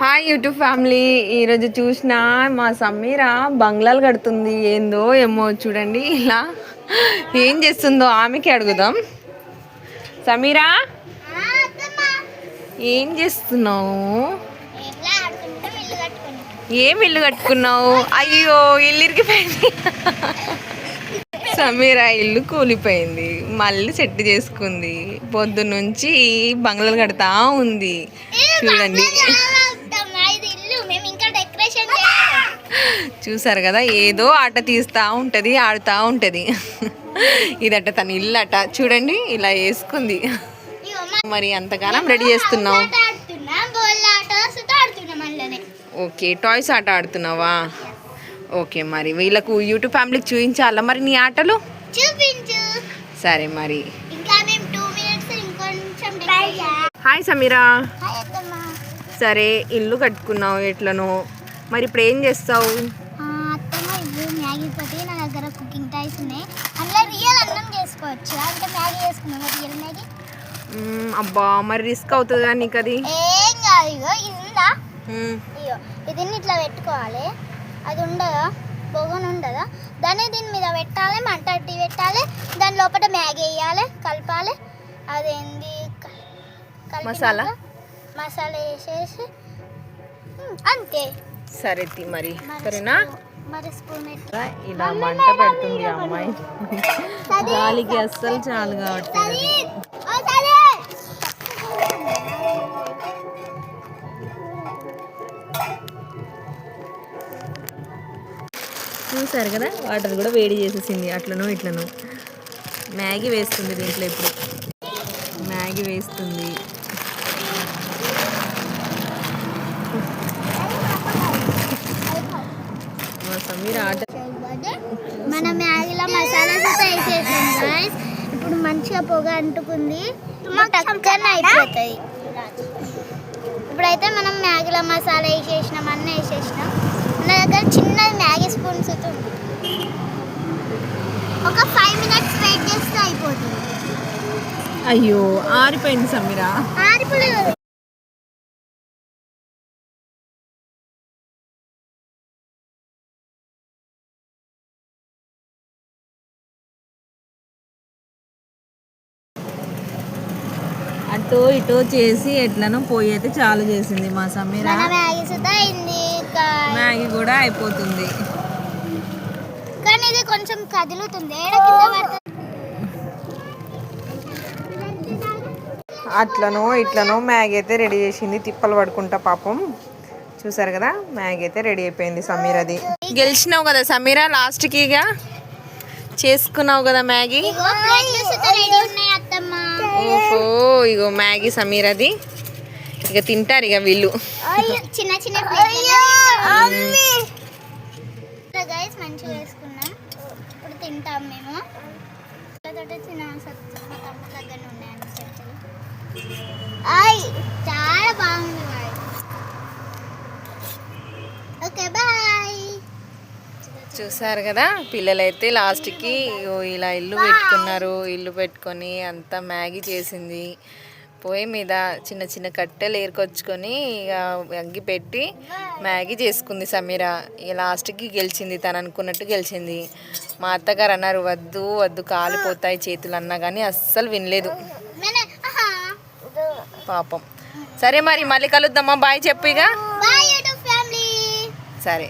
Hi YouTube family ఈరోజు చూసిన మా సమీర బంగ్లాలు కడుతుంది. ఏందో ఏమో చూడండి ఇలా. ఏం చేస్తుందో ఆమెకి అడుగుదాం. సమీరా? ఏం చేస్తున్నావు? ఏం ఇల్లు కట్టుకున్నావు? అయ్యో ఇల్లు ఇరిగిపోయింది. సమీరా ఇల్లు కూలిపోయింది. మళ్ళీ సెట్ చేసుకుంది. పొద్దున్నుంచి బంగ్లాలు కడతా ఉంది. చూడండి. చూసారు కదా ఏదో ఆట తీస్తూ ఉంటుంది ఆడుతూ ఉంటుంది. ఇదట తన ఇల్లు అట చూడండి ఇలా వేసుకుంది. మరి అంతగానం రెడీ చేస్తున్నావు. ఓకే టాయ్స్ ఆట ఆడుతున్నావా? ఓకే మరి వీళ్ళకు యూట్యూబ్ ఫ్యామిలీకి చూపించాలా మరి నీ ఆటలు? సరే మరి. హాయ్ సమీరా. సరే ఇల్లు కట్టుకున్నావు ఎట్లనో. మరి ఇప్పుడు ఏం చేస్తావు? మ్యాగీ తోటి నా దగ్గర కుకింగ్ ఉన్నాయి. అందులో రియల్ అన్నం చేసుకోవచ్చు. అంటే మ్యాగీ చేసుకున్నాం రియల్ మ్యాగీ? అబ్బా మరి రిస్క్ అవుతుందా నీకు అది ఏం కాదు ఇగో ఇది ఉందా? మ్మ్, ఇగో ఇది ఇట్లా పెట్టుకోవాలి. అది ఉండదా? బొగన్ ఉండదా? దాన్ని దీని మీద పెట్టాలి మంట అట్టి పెట్టాలి. దాని లోపల మ్యాగీ వేయాలి కలపాలి. అదేంది? మసాలా? మసాలా వేసేసి అంతే. సరే తి మరి సరేనా? ఇలా మంట పెడుతుంది అమ్మాయి. గాలికి అస్సలు చాలు సరే. చూసారు కదా వాటర్ కూడా వేడి చేసేసింది అట్లనో ఇట్లనో. మ్యాగీ వేస్తుంది దీంట్లో ఇప్పుడు. మ్యాగీ వేస్తుంది. మా సమీర ఆట మన మ్యాగీలో మసాలా సూత వేసేసాం guys. ఇప్పుడు మంచిగా పొగ అంటుకుంది. టక్కన అయిపోతుంది ఇప్పుడైతే మనం మ్యాగీలో మసాలా వేసేసినాం అన్నీ వేసేసినాం. మన దగ్గర చిన్నది మ్యాగీ స్పూన్స్ ఉంది. ఒక ఫైవ్ మినిట్స్ వెయిట్ చేస్తే అయిపోతుంది. అయ్యో ఆరిపోయింది సమీర. ఆరిపోలేదు. అటో ఇటో చేసి ఎట్లనో పోయి అయితే చాలు చేసింది మా సమీర. మ్యాగీ కూడా అయిపోతుంది. కానీ ఇది కొంచెం కదులుతుంది. ఏడ కింద పడుతుంది? అట్లనో ఇట్లనో మ్యాగీ అయితే రెడీ చేసింది. తిప్పలు పడుకుంటా పాపం. చూసారు కదా? మ్యాగీ అయితే రెడీ అయిపోయింది సమీరది. గెలిచినావు కదా సమీర? లాస్ట్కి ఇక. చేసుకున్నావు కదా మ్యాగీ? మ్యాగీ సమీరది ఇక తింటారు ఇక వీళ్ళు. చిన్న చిన్న మంచిగా వేసుకున్నాం ఇప్పుడు తింటాం మేము. చాలా బాగుంది ఓకే బాయ్. చూసారు కదా పిల్లలైతే లాస్ట్కి ఇలా ఇల్లు పెట్టుకున్నారు. ఇల్లు పెట్టుకొని అంతా మ్యాగీ చేసింది. పొయ్యి మీద చిన్న చిన్న కట్టెలు ఏరుకొచ్చుకొని ఇక అగ్గి పెట్టి మ్యాగీ చేసుకుంది సమీర. ఇక లాస్ట్కి గెలిచింది తను అనుకున్నట్టు గెలిచింది. మా అత్తగారు అన్నారు వద్దు వద్దు కాలిపోతాయి చేతులు అన్నా కానీ అస్సలు వినలేదు. పాపం. సరే మరి మళ్ళీ కలుద్దామా? బాయ్ చెప్పు ఇక. సరే.